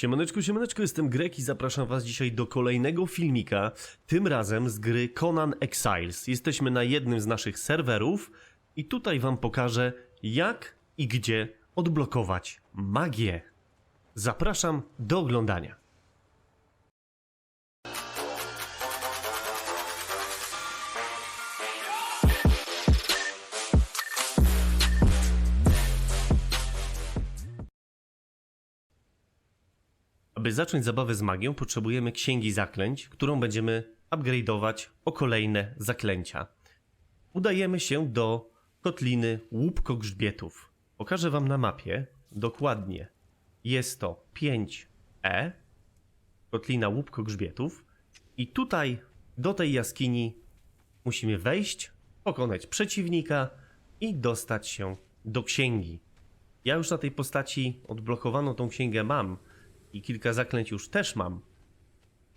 Siemaneczku, siemaneczku, jestem Grek i zapraszam was dzisiaj do kolejnego filmika, tym razem z gry Conan Exiles. Jesteśmy na jednym z naszych serwerów i tutaj wam pokażę jak i gdzie odblokować magię. Zapraszam do oglądania. Aby zacząć zabawę z magią, potrzebujemy księgi zaklęć, którą będziemy upgrade'ować o kolejne zaklęcia. Udajemy się do kotliny Łupko Grzbietów. Pokażę wam na mapie dokładnie. Jest to 5E, kotlina Łupko Grzbietów. I tutaj do tej jaskini musimy wejść, pokonać przeciwnika i dostać się do księgi. Ja już na tej postaci odblokowaną tą księgę mam i kilka zaklęć już też mam,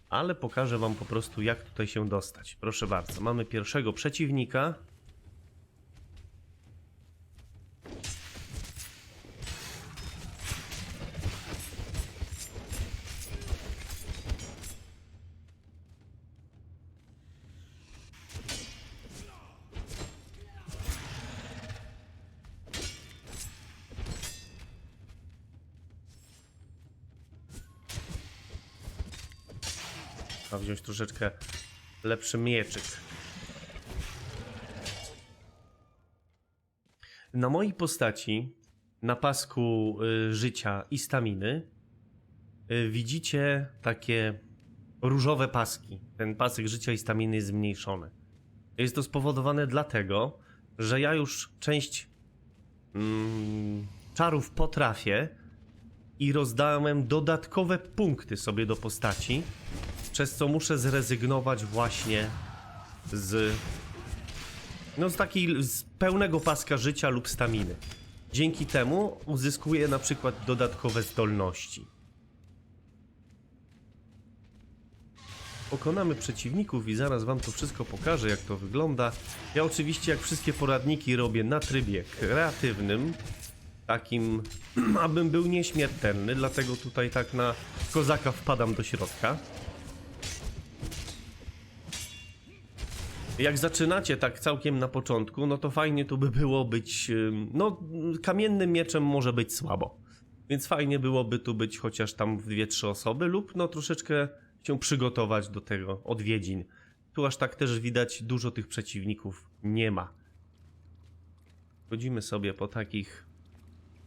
ale pokażę wam po prostu jak tutaj się dostać. Proszę bardzo, mamy pierwszego przeciwnika. Trzeba wziąć troszeczkę lepszy mieczyk. Na mojej postaci, na pasku y, życia i staminy, y, widzicie takie różowe paski. Ten pasek życia i staminy jest zmniejszony. Jest to spowodowane dlatego, że ja już część mm, czarów potrafię i rozdałem dodatkowe punkty sobie do postaci, przez co muszę zrezygnować właśnie z no z takiej z pełnego paska życia lub staminy. Dzięki temu uzyskuję na przykład dodatkowe zdolności. Pokonamy przeciwników i zaraz wam to wszystko pokażę jak to wygląda. Ja oczywiście jak wszystkie poradniki robię na trybie kreatywnym, takim abym był nieśmiertelny, dlatego tutaj tak na kozaka wpadam do środka. Jak zaczynacie tak całkiem na początku, no to fajnie tu by było być. No, kamiennym mieczem może być słabo. Więc fajnie byłoby tu być chociaż tam dwie, trzy osoby, lub no troszeczkę się przygotować do tego odwiedzin. Tu aż tak też widać, dużo tych przeciwników nie ma. Chodzimy sobie po takich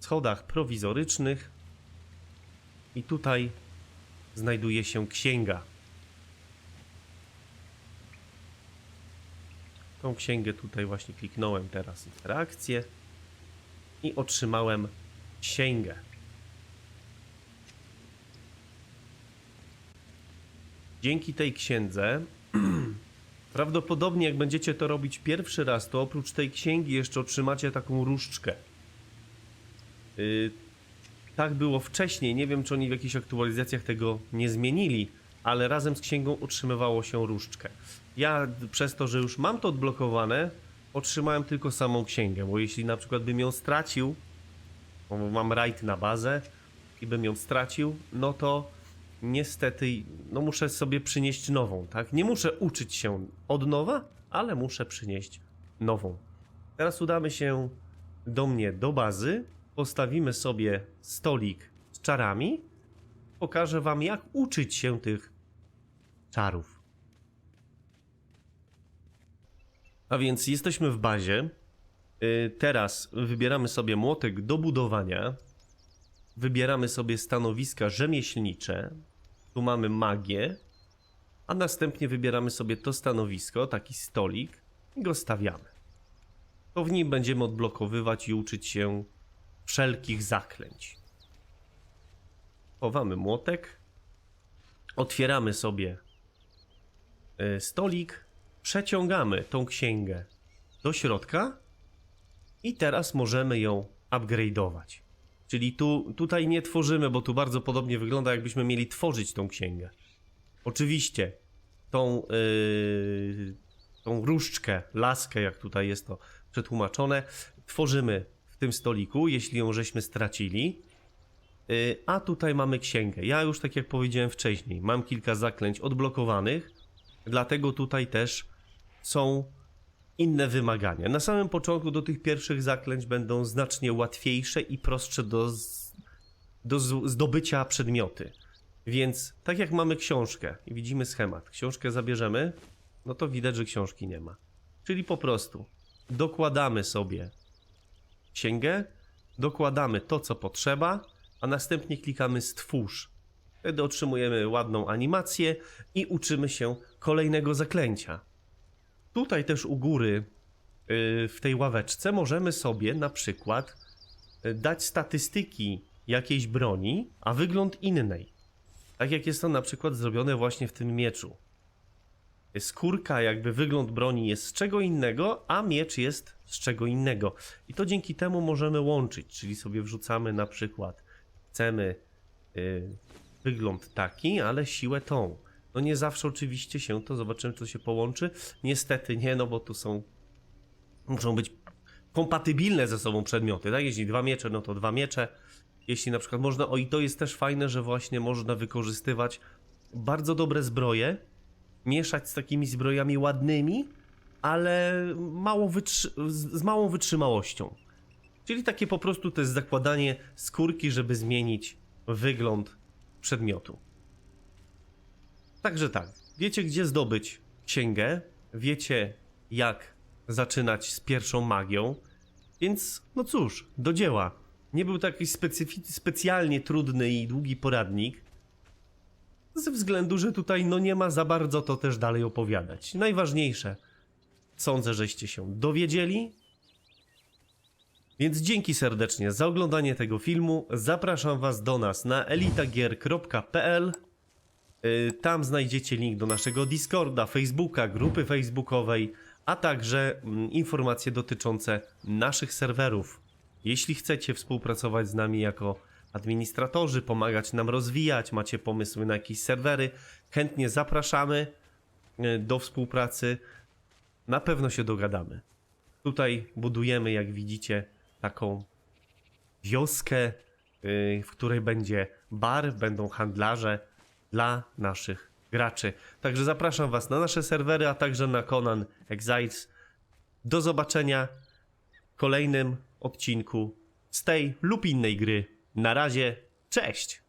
schodach prowizorycznych. I tutaj znajduje się księga. Tą księgę tutaj właśnie kliknąłem teraz interakcję i otrzymałem księgę. Dzięki tej księdze prawdopodobnie jak będziecie to robić pierwszy raz, to oprócz tej księgi jeszcze otrzymacie taką różdżkę. Yy, tak było wcześniej, nie wiem czy oni w jakichś aktualizacjach tego nie zmienili, ale razem z księgą utrzymywało się różdżkę. Ja przez to, że już mam to odblokowane, otrzymałem tylko samą księgę, bo jeśli na przykład bym ją stracił, bo mam rajd na bazę i bym ją stracił, no to niestety no muszę sobie przynieść nową, tak? Nie muszę uczyć się od nowa, ale muszę przynieść nową. Teraz udamy się do mnie do bazy, postawimy sobie stolik z czarami, pokażę wam jak uczyć się tych czarów. A więc jesteśmy w bazie. Y, Teraz wybieramy sobie młotek do budowania. Wybieramy sobie stanowiska rzemieślnicze. Tu mamy magię. A następnie wybieramy sobie to stanowisko, taki stolik i go stawiamy. To w nim będziemy odblokowywać i uczyć się wszelkich zaklęć. Chowamy młotek. Otwieramy sobie y, stolik, przeciągamy tą księgę do środka i teraz możemy ją upgrade'ować. Czyli tu, tutaj nie tworzymy, bo tu bardzo podobnie wygląda, jakbyśmy mieli tworzyć tą księgę. Oczywiście tą, yy, tą różdżkę, laskę, jak tutaj jest to przetłumaczone, tworzymy w tym stoliku, jeśli ją żeśmy stracili. Y, A tutaj mamy księgę. Ja już, tak jak powiedziałem wcześniej, mam kilka zaklęć odblokowanych, dlatego tutaj też są inne wymagania. Na samym początku do tych pierwszych zaklęć będą znacznie łatwiejsze i prostsze do, do zdobycia przedmioty. Więc tak jak mamy książkę i widzimy schemat, książkę zabierzemy, no to widać, że książki nie ma. Czyli po prostu dokładamy sobie księgę, dokładamy to, co potrzeba, a następnie klikamy stwórz. Wtedy otrzymujemy ładną animację i uczymy się kolejnego zaklęcia. Tutaj też u góry yy, w tej ławeczce możemy sobie na przykład yy, dać statystyki jakiejś broni, a wygląd innej. Tak jak jest to na przykład zrobione właśnie w tym mieczu. Skórka, jakby wygląd broni jest z czego innego, a miecz jest z czego innego. I to dzięki temu możemy łączyć, czyli sobie wrzucamy na przykład, chcemy y, wygląd taki, ale siłę tą. No nie zawsze oczywiście się to, zobaczymy co się połączy. Niestety nie, no bo tu są, muszą być kompatybilne ze sobą przedmioty, tak? Jeśli dwa miecze, no to dwa miecze. Jeśli na przykład można, o i to jest też fajne, że właśnie można wykorzystywać bardzo dobre zbroje, mieszać z takimi zbrojami ładnymi, ale mało wytrzy- z, małą wytrzymałością. Czyli takie po prostu to jest zakładanie skórki, żeby zmienić wygląd przedmiotu. Także tak, wiecie gdzie zdobyć księgę, wiecie jak zaczynać z pierwszą magią, więc no cóż, do dzieła. Nie był to jakiś specjalnie trudny i długi poradnik, ze względu, że tutaj no nie ma za bardzo to też dalej opowiadać. Najważniejsze, sądzę, żeście się dowiedzieli. Więc dzięki serdecznie za oglądanie tego filmu. Zapraszam Was do nas na elitagier.pl. Y, Tam znajdziecie link do naszego Discorda, Facebooka, grupy facebookowej, a także mm, informacje dotyczące naszych serwerów. Jeśli chcecie współpracować z nami jako administratorzy, pomagać nam rozwijać, macie pomysły na jakieś serwery, chętnie zapraszamy y, do współpracy. Na pewno się dogadamy. Tutaj budujemy, jak widzicie, taką wioskę, y, w której będzie bar, będą handlarze dla naszych graczy. Także zapraszam Was na nasze serwery, a także na Conan Exiles. Do zobaczenia w kolejnym odcinku z tej lub innej gry. Na razie, cześć!